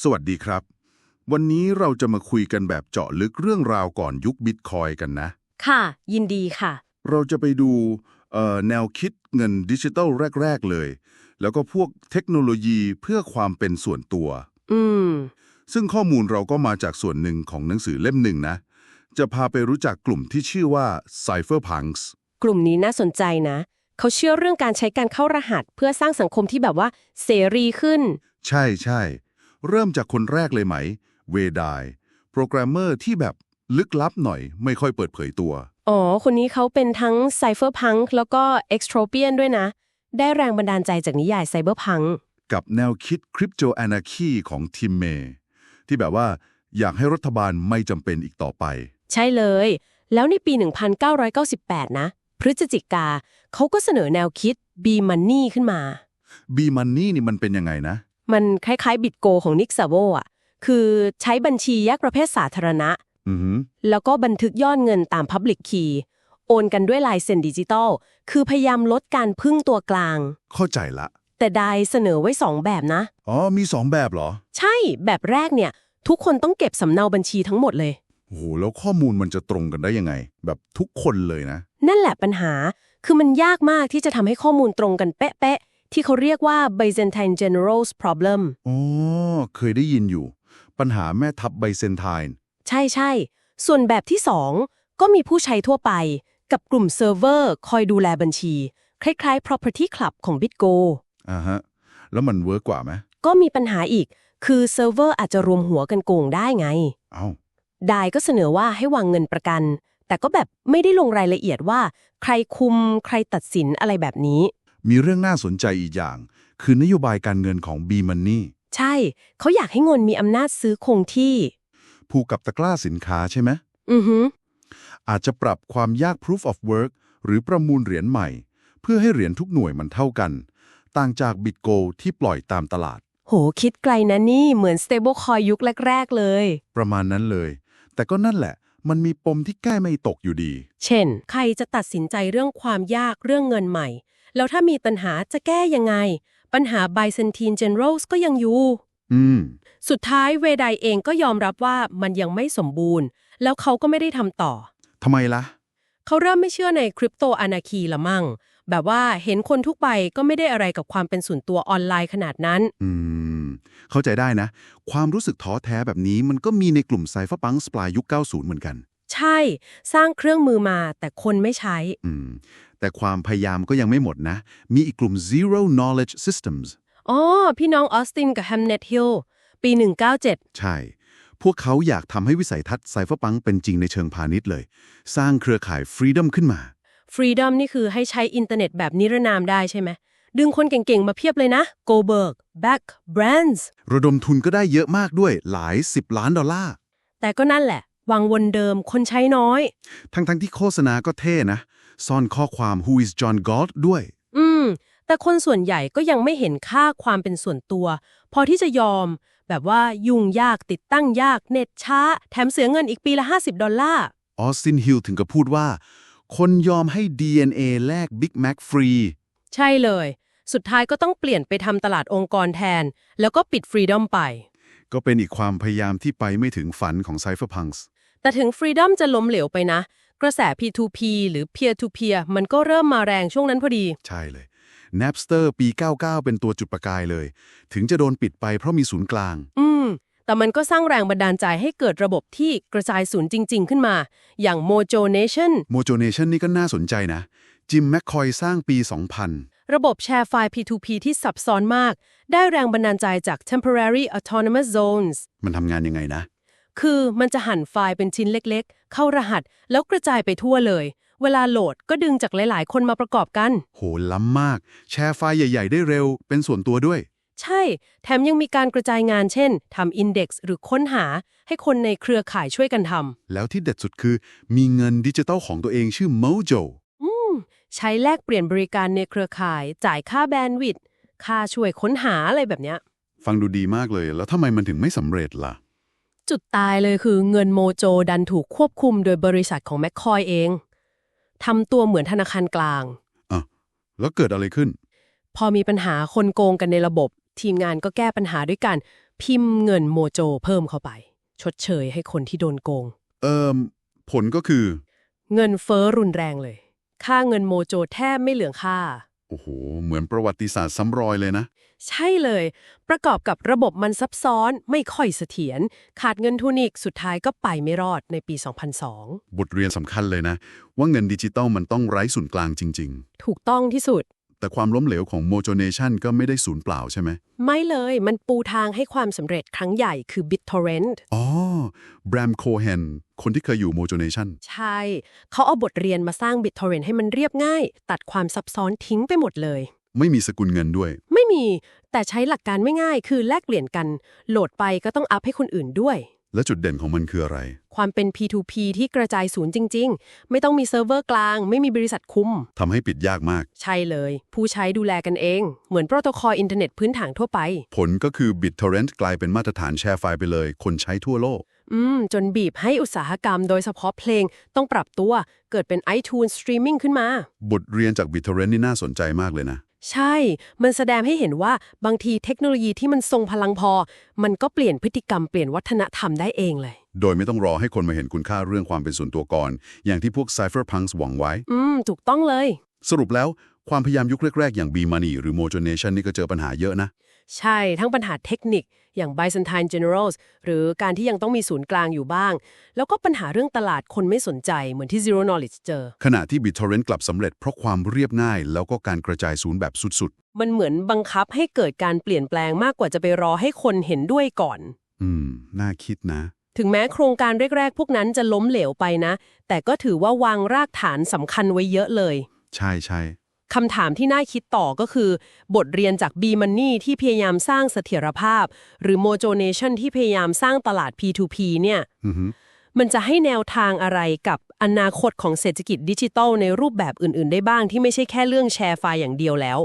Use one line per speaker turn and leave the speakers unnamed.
สวัสดีครับ วันนี้เราจะมาคุยกันแบบเจาะลึกเรื่องราวก่อนยุคบิตคอยน์กันนะ
ค่ะ ยินดีค่ะ
เราจะไปดูเอ่อแนวคิดเงินดิจิทัลแรก ๆ เลย แล้วก็พวกเทคโนโลยีเพื่อความเป็นส่วนตัว
อืม
ซึ่งข้อมูลเราก็มาจากส่วนหนึ่งของหนังสือเล่มหนึ่งนะ จะพาไปรู้จักกลุ่มที่ชื่อว่า Cypherpunks
กลุ่มนี้น่าสนใจนะ เขาเชื่อเรื่องการใช้การเข้ารหัสเพื่อสร้างสังคมที่แบบว่าเสรีขึ้น
ใช่ใช่ เริ่มจากคนแรกเลยไหม เวดาย โปรแกรมเมอร์ที่แบบลึกลับหน่อย ไม่ค่อยเปิดเผยตัว
อ๋อ คนนี้เขาเป็นทั้ง Cypherpunk แล้วก็ Extropian ด้วยนะ ได้แรงบันดาลใจจากนิยาย Cyberpunk
กับแนวคิดคริปโตแอนาคีของทิมเมที่แบบว่าอยากให้รัฐบาลไม่จำเป็นอีกต่อไป
ใช่เลย แล้วในปี 1998 นะ พฤศจิกาเขาก็เสนอแนวคิด B Money ขึ้นมา
บีมันนี่นี่มันเป็นยังไงนะ
มันคล้ายๆบิตโกของนิกซาโวอะ คือใช้บัญชีแยกประเภทสาธารณะ
อือหือ
แล้วก็บันทึกยอดเงินตาม Public Key โอนกันด้วยลายเซ็นดิจิตอล คือพยายามลดการพึ่งตัวกลาง
เข้าใจละ
แต่ไดเสนอไว้ 2 แบบนะ
อ๋อ มีสองแบบเหรอ
ใช่ แบบแรกเนี่ย ทุกคนต้องเก็บสำเนาบัญชีทั้งหมดเลย
โอ้โห แล้วข้อมูลมันจะตรงกันได้ยังไง แบบทุกคนเลยนะ
นั่นแหละปัญหา คือมันยากมากที่จะทำให้ข้อมูลตรงกันเป๊ะๆ ที่เขาเรียกว่า Byzantine Generals Problem
อ๋อเคยได้ยินอยู่ ปัญหาแม่ทัพไบเซนไทน์
ใช่ใช่ ส่วนแบบที่ 2 ก็มีผู้ใช้ทั่วไป กับกลุ่มเซิร์ฟเวอร์คอยดูแลบัญชี คล้ายๆ Property Club ของ BitGo
อ่าฮะ แล้วมันเวิร์กกว่าไหม
ก็มีปัญหาอีก คือเซิร์ฟเวอร์อาจจะรวมหัวกันโกงได้ไง
เอ้า
ดายก็เสนอว่าให้วางเงินประกัน แต่ก็แบบไม่ได้ลงรายละเอียดว่า ใครคุมใครตัดสินอะไรแบบนี้
มีเรื่องน่าสนใจอีกอย่าง คือนโยบายการเงินของ B Money
ใช่ เขาอยากให้เงินมีอำนาจซื้อคงที่
ผูกกับตะกร้าสินค้าใช่ไหม
อือฮึ
อาจจะปรับความยาก proof of work หรือประมูลเหรียญใหม่ เพื่อให้เหรียญทุกหน่วยมันเท่ากัน ต่างจาก BitGo ที่ปล่อยตามตลาด
โหคิดไกลนะนี่เหมือน stablecoin ยุคแรก ๆ เลย
ประมาณนั้นเลย แต่ก็นั่นแหละ มันมีปมที่แก้ไม่ตกอยู่ดี
เช่น ใครจะตัดสินใจเรื่องความยากเรื่องเงินใหม่ แล้วถ้ามีปัญหาจะแก้ยังไง ปัญหา Byzantine Generals ก็ยังอยู่
อืม
สุดท้ายเวไดเองก็ยอมรับว่ามันยังไม่สมบูรณ์ แล้วเขาก็ไม่ได้ทำต่อ
ทำไมล่ะ
เขาเริ่มไม่เชื่อในคริปโตอนาคีละมั่ง แบบว่าเห็นคนทุกใบก็ไม่ได้อะไรกับความเป็นส่วนตัวออนไลน์ขนาดนั้น
อืม เข้าใจได้นะ ความรู้สึกท้อแท้แบบนี้มันก็มีในกลุ่มไซฟ e r ปังสปลายยุค 90 เหมือนกัน
ใช่ สร้างเครื่องมือมาแต่คนไม่ใช้
อืม แต่ความพยายามก็ยังไม่หมดนะ มีอีกกลุ่ม zero knowledge systems
อ๋อ พี่น้องออสตินกับแฮมเน็ตฮิลปี 197
ใช่ พวกเขาอยากทำให้วิสัยทัศน์ไซฟ e r ปังเป็นจริงในเชิงพาณิชย์เลย สร้างเครือข่าย freedom ขึ้นมา
Freedom นี่คือให้ใช้อินเทอร์เน็ตแบบนิรนามได้ใช่ไหม ดึงคนเก่งๆ มาเพียบเลยนะ Goldberg Beck Brands
ระดมทุนก็ได้เยอะมากด้วยหลาย 10 ล้านดอลลาร์
แต่ก็นั่นแหละ วังวนเดิมคนใช้น้อย
ทั้งๆที่โฆษณาก็เท่นะ ซ่อนข้อความ who is John Galt ด้วย
อืม แต่คนส่วนใหญ่ก็ยังไม่เห็นค่าความเป็นส่วนตัว พอที่จะยอม แบบว่ายุ่งยากติดตั้งยากเน็ตช้า แถมเสียเงินอีกปีละ 50 ดอลลาร์
ออสตินฮิลถึงกับพูดว่า คนยอมให้ DNA แลก Big Mac ฟรี
ใช่เลย สุดท้ายก็ต้องเปลี่ยนไปทำตลาดองค์กรแทน แล้วก็ปิด Freedom ไป
ก็เป็นอีกความพยายามที่ไปไม่ถึงฝันของ Cypherpunks
แต่ถึง Freedom จะล้มเหลวไปนะ กระแส P2P หรือ Peer to Peer มันก็เริ่มมาแรงช่วงนั้นพอดี
ใช่เลย Napster ปี 99 เป็นตัวจุดประกายเลย ถึงจะโดนปิดไปเพราะมีศูนย์กลาง
อืม แต่มันก็สร้างแรงบันดาลใจให้เกิดระบบที่กระจายศูนย์จริง ๆ ขึ้นมา อย่าง Mojo Nation
Mojo Nation นี่ก็น่าสนใจนะ จิมแมคคอยสร้างปี 2000
ระบบแชร์ไฟล์ P2P ที่ซับซ้อนมาก ได้แรงบันดาลใจจาก Temporary Autonomous Zones
มันทำงานยังไงนะ
คือมันจะหั่นไฟล์เป็นชิ้นเล็กๆ เข้ารหัส แล้วกระจายไปทั่วเลย เวลาโหลดก็ดึงจากหลายๆ คนมาประกอบกัน
โหล้ำมาก แชร์ไฟล์ใหญ่ ๆ ได้เร็ว เป็นส่วนตัวด้วย
ใช่ แถมยังมีการกระจายงานเช่นทำอินเด็กซ์หรือค้นหา ให้คนในเครือข่ายช่วยกันท
แล้วที่เด็ดสุดคือ มีเงินดิจิตอลของตัวเองชื่อ Mojo ำ
อืม ใช้แลกเปลี่ยนบริการในเครือข่าย จ่ายค่าแบนด์วิดต์ค่าช่วยค้นหาอะไรแบบเนี้ย
ฟังดูดีมากเลย แล้วทำไมมันถึงไม่สำเร็จล่ะ
จุดตายเลยคือเงินโมโจดันถูกควบคุมโดยบริษัทของแมคคอยเองทำตัวเหมือนธนาคารกลาง
อะแล้วเกิดอะไรขึ้น
พอมีปัญหาคนโกงกันในระบบ ทีมงานก็แก้ปัญหาด้วยการพิมพ์เงินโมโจเพิ่มเข้าไป ชดเชยให้คนที่โดนโกง
เอ่อผลก็คือ
เงินเฟ้อรุนแรงเลย ค่าเงินโมโจแทบไม่เหลือค่า
โอ้โห เหมือนประวัติศาสตร์ซ้ำรอยเลยนะ
ใช่เลย ประกอบกับระบบมันซับซ้อนไม่ค่อยเสถียรขาดเงินทุนอีกสุดท้ายก็ไปไม่รอดในปี 2002
บทเรียนสำคัญเลยนะ ว่าเงินดิจิตอลมันต้องไร้ศูนย์กลางจริง
ถูกต้องที่สุด
ๆ แต่ความล้มเหลวของ Mojo Nation ก็ไม่ได้ศูนย์เปล่าใช่ไหม
ไม่เลย มันปูทางให้ความสำเร็จครั้งใหญ่คือ BitTorrent
อ๋อ แบรมโคเฮน คนที่เคยอยู่ Mojo Nation
ใช่ เขาเอาบทเรียนมาสร้าง BitTorrent ให้มันเรียบง่าย ตัดความซับซ้อนทิ้งไปหมดเลย
ไม่มีสกุลเงินด้วย
ไม่มี แต่ใช้หลักการไม่ง่าย คือแลกเปลี่ยนกัน โหลดไปก็ต้องอัพให้คนอื่นด้วย
และจุดเด่นของมันคืออะไร
ความเป็น P2P ที่กระจายศูนย์จริง ๆ ไม่ต้องมีเซิร์ฟเวอร์กลาง ไม่มีบริษัทคุม
ทำให้ปิดยากมาก
ใช่เลย ผู้ใช้ดูแลกันเอง เหมือนโปรโตคอลอินเทอร์เน็ตพื้นฐานทั่วไป
ผลก็คือ BitTorrent กลายเป็นมาตรฐานแชร์ไฟล์ไปเลย คนใช้ทั่วโลก
อืม จนบีบให้อุตสาหกรรมโดยเฉพาะเพลง ต้องปรับตัว เกิดเป็น iTunes Streaming ขึ้นมา
บทเรียนจาก BitTorrent นี่น่าสนใจมากเลยนะ
ใช่ มันแสดงให้เห็นว่าบางทีเทคโนโลยีที่มันทรงพลังพอ มันก็เปลี่ยนพฤติกรรมเปลี่ยนวัฒนธรรมได้เองเลย
โดยไม่ต้องรอให้คนมาเห็นคุณค่าเรื่องความเป็นส่วนตัวก่อน อย่างที่พวก Cypherpunks หวังไว้
อืม ถูกต้องเลย
สรุปแล้วความพยายามยุคแรกๆ อย่าง B-Money หรือ Mojo Nation นี่ก็เจอปัญหาเยอะนะ
ใช่ทั้งปัญหาเทคนิคอย่าง Byzantine Generals หรือการที่ยังต้องมีศูนย์กลางอยู่บ้าง แล้วก็ปัญหาเรื่องตลาดคนไม่สนใจเหมือนที่ Zero Knowledge เจอ
ขณะที่ BitTorrent กลับสำเร็จเพราะความเรียบง่าย แล้วก็การกระจายศูนย์แบบสุด
มันเหมือนบังคับให้เกิดการเปลี่ยนแปลงมากกว่าจะไปรอให้คนเห็นด้วยก่อน
ๆอืม น่าคิดนะ
ถึงแม้โครงการแรกๆ พวกนั้นจะล้มเหลวไปนะ แต่ก็ถือว่าวางรากฐานสำคัญไว้เยอะเลย
ใช่ใช่
คำถามที่น่าคิดต่อก็คือ บทเรียนจาก B Money ที่พยายามสร้างเสถียรภาพ หรือ Mojo Nation ที่พยายามสร้างตลาด P2P เนี่ย
อือฮึ
มันจะให้แนวทางอะไรกับอนาคตของเศรษฐกิจดิจิทัลในรูปแบบอื่น ๆ ได้บ้างที่ไม่ใช่แค่เรื่องแชร์ไฟล์อย่างเดียวแล้ว